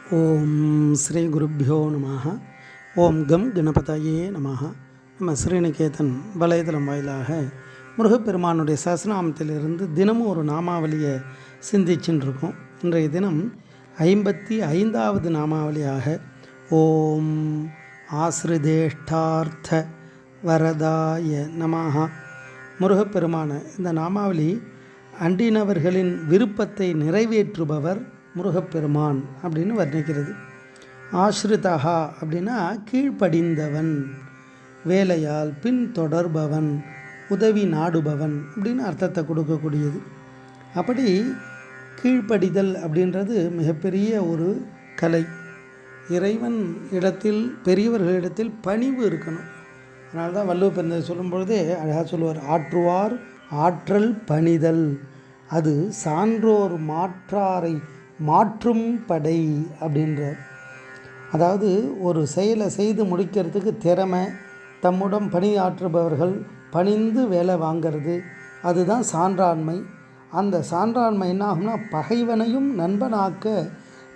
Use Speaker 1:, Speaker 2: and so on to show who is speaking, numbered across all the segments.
Speaker 1: ஓம் ஸ்ரீ குருப்பியோ நம ஓம் கம் கணபதையே நம நம்ம ஸ்ரீநிகேதன் வலைதளம் வாயிலாக முருகப்பெருமானுடைய சசநாமத்திலிருந்து தினமும் ஒரு நாமாவளியை சிந்திச்சுன்னு இருக்கோம் இன்றைய தினம் ஐம்பத்தி ஐந்தாவது நாமாவளியாக ஓம் ஆசிரிதேஷ்டார்த்த வரதாய நமாகா முருகப்பெருமான இந்த நாமாவளி அண்டினவர்களின் விருப்பத்தை நிறைவேற்றுபவர் முருகப்பெருமான் அப்படின்னு வர்ணிக்கிறது. ஆஸ்ரிதஹா அப்படின்னா கீழ்ப்படிந்தவன் வேலையால் பின் தொடர்பவன் உதவி நாடுபவன் அப்படின்னு அர்த்தத்தை கொடுக்கக்கூடியது. அப்படி கீழ்ப்படிதல் அப்படின்றது மிகப்பெரிய ஒரு கலை. இறைவன் இடத்தில் பெரியவர்களிடத்தில் பணிவு இருக்கணும். அதனால தான் வள்ளுவ பிறந்த சொல்லும் பொழுதே அழகாக சொல்லுவார் ஆற்றுவார் ஆற்றல் பணிதல் அது சான்றோர் மாற்றாரை மாற்றும் படை அப்படின்றார். அதாவது ஒரு செயலை செய்து முடிக்கிறதுக்கு திறமை தம்முடன் பணியாற்றுபவர்கள் பணிந்து வேலை வாங்கிறது அதுதான் சான்றாண்மை. அந்த சான்றாண்மை என்ன ஆகும்னா பகைவனையும் நண்பனாக்க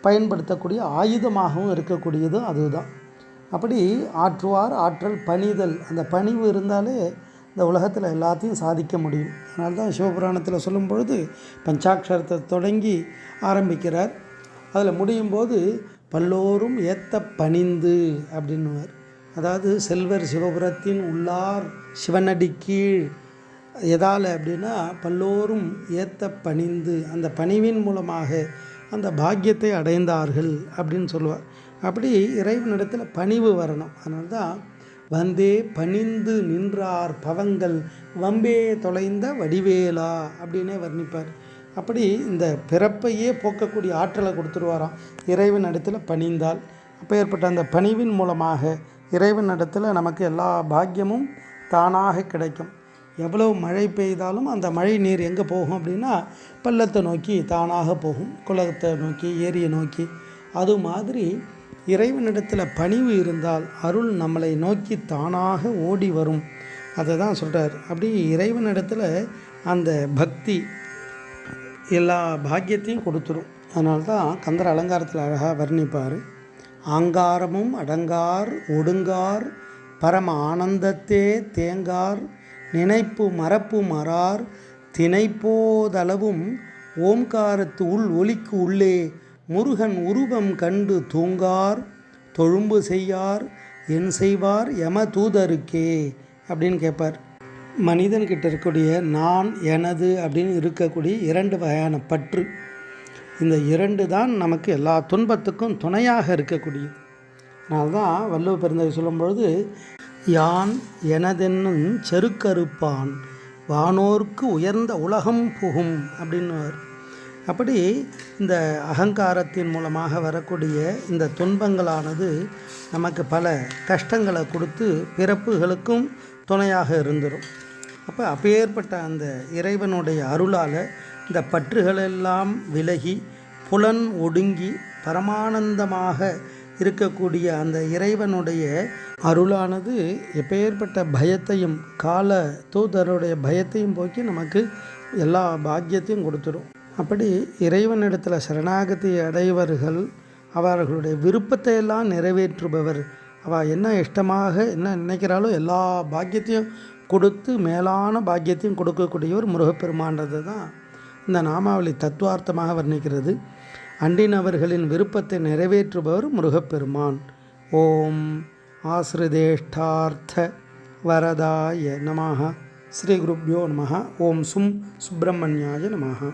Speaker 1: பயன்படுத்தக்கூடிய ஆயுதமாகவும் இருக்கக்கூடியது அதுதான். அப்படி ஆற்றுவார் ஆற்றல் பணிதல். அந்த பணிவு இருந்தாலே இந்த உலகத்தில் எல்லாத்தையும் சாதிக்க முடியும். அதனால தான் சிவபுராணத்தில் சொல்லும் பொழுது பஞ்சாட்சரத்தை தொடங்கி ஆரம்பிக்கிறார். அதில் முடியும் போது பல்லோரும் ஏத்த பணிந்து அப்படின்னுவார். அதாவது செல்வர் சிவபுரத்தின் உள்ளார் சிவனடி கீழ் எதால் அப்படின்னா பல்லோரும் ஏத்த பணிந்து. அந்த பணிவின் மூலமாக அந்த பாக்கியத்தை அடைந்தார்கள் அப்படின்னு சொல்லுவார் அப்படி இறைவனிடத்தில் பணிவு வரணும். அதனால தான் வந்தே பணிந்து நின்றார் பவங்கள் வம்பே தொலைந்த வடிவேலா அப்படின்னே வர்ணிப்பார். அப்படி இந்த பிறப்பையே போக்கக்கூடிய ஆற்றலை கொடுத்துருவாராம் இறைவன் இடத்துல பணிந்தால். அப்போ ஏற்பட்ட அந்த பணிவின் மூலமாக இறைவன் இடத்துல நமக்கு எல்லா பாக்கியமும் தானாக கிடைக்கும். எவ்வளவு மழை பெய்தாலும் அந்த மழை நீர் எங்கே போகும் அப்படின்னா பள்ளத்தை நோக்கி தானாக போகும் குளத்தை நோக்கி ஏரியை நோக்கி. அது மாதிரி இறைவனிடத்தில் பணிவு இருந்தால் அருள் நம்மளை நோக்கி தானாக ஓடி வரும். அதை தான் சொல்கிறார் அப்படி இறைவனிடத்தில் அந்த பக்தி எல்லா பாக்கியத்தையும் கொடுத்துரும். அதனால்தான் கந்தர் அலங்காரத்தில் அழகாக வர்ணிப்பார். ஆங்காரமும் அடங்கார் ஒடுங்கார் பரம ஆனந்தத்தே தேங்கார் நினைப்பு மறப்பு மறார் தினைப்போதளவும் ஓம்காரத்து உள் ஒலிக்கு உள்ளே முருகன் உருவம் கண்டு தூங்கார் தொழும்பு செய்யார் என் செய்வார் யம தூதருக்கே அப்படின்னு கேட்பார் மனிதன்கிட்ட இருக்கக்கூடிய நான் எனது அப்படின்னு இருக்கக்கூடிய இரண்டு வகையான பற்று. இந்த இரண்டு தான் நமக்கு எல்லா துன்பத்துக்கும் துணையாக இருக்கக்கூடியது. அதனால்தான் வள்ளுவ பெருந்தகை சொல்லும்பொழுது யான் எனதென்னும் செருக்கறுப்பான். வானோர்க்கு உயர்ந்த உலகம் புகும் அப்படின்னுவார். அப்படி இந்த அகங்காரத்தின் மூலமாக வரக்கூடிய இந்த துன்பங்களானது நமக்கு பல கஷ்டங்களை கொடுத்து பிறப்புகளுக்கும் துணையாக இருந்துடும் அப்போ அப்பேற்பட்ட அந்த இறைவனுடைய அருளால் இந்த பற்றுகளெல்லாம் விலகி புலன் ஒடுங்கி பரமானந்தமாக இருக்கக்கூடிய அந்த இறைவனுடைய அருளானது எப்பேற்பட்ட பயத்தையும் கால தூதருடைய பயத்தையும் போக்கி நமக்கு எல்லா பாக்கியத்தையும் கொடுத்துரும். அப்படி இறைவனிடத்தில் சரணாகதி அடைவர்கள் அவர்களுடைய விருப்பத்தை எல்லாம் நிறைவேற்றுபவர். அவள் என்ன இஷ்டமாக என்ன நினைக்கிறாளோ எல்லா பாக்கியத்தையும் கொடுத்து மேலான பாக்கியத்தையும் கொடுக்கக்கூடியவர் முருகப்பெருமான்றது தான் இந்த நாமாவளி தத்துவார்த்தமாக வர்ணிக்கிறது. அண்டினவர்களின் விருப்பத்தை நிறைவேற்றுபவர் முருகப்பெருமான். ஓம் ஆசிரிதேஷ்டார்த்த வரதாய நமஹ. ஸ்ரீ குருப்யோ நமஹ. ஓம் சும் சுப்பிரமணியாய நமஹ.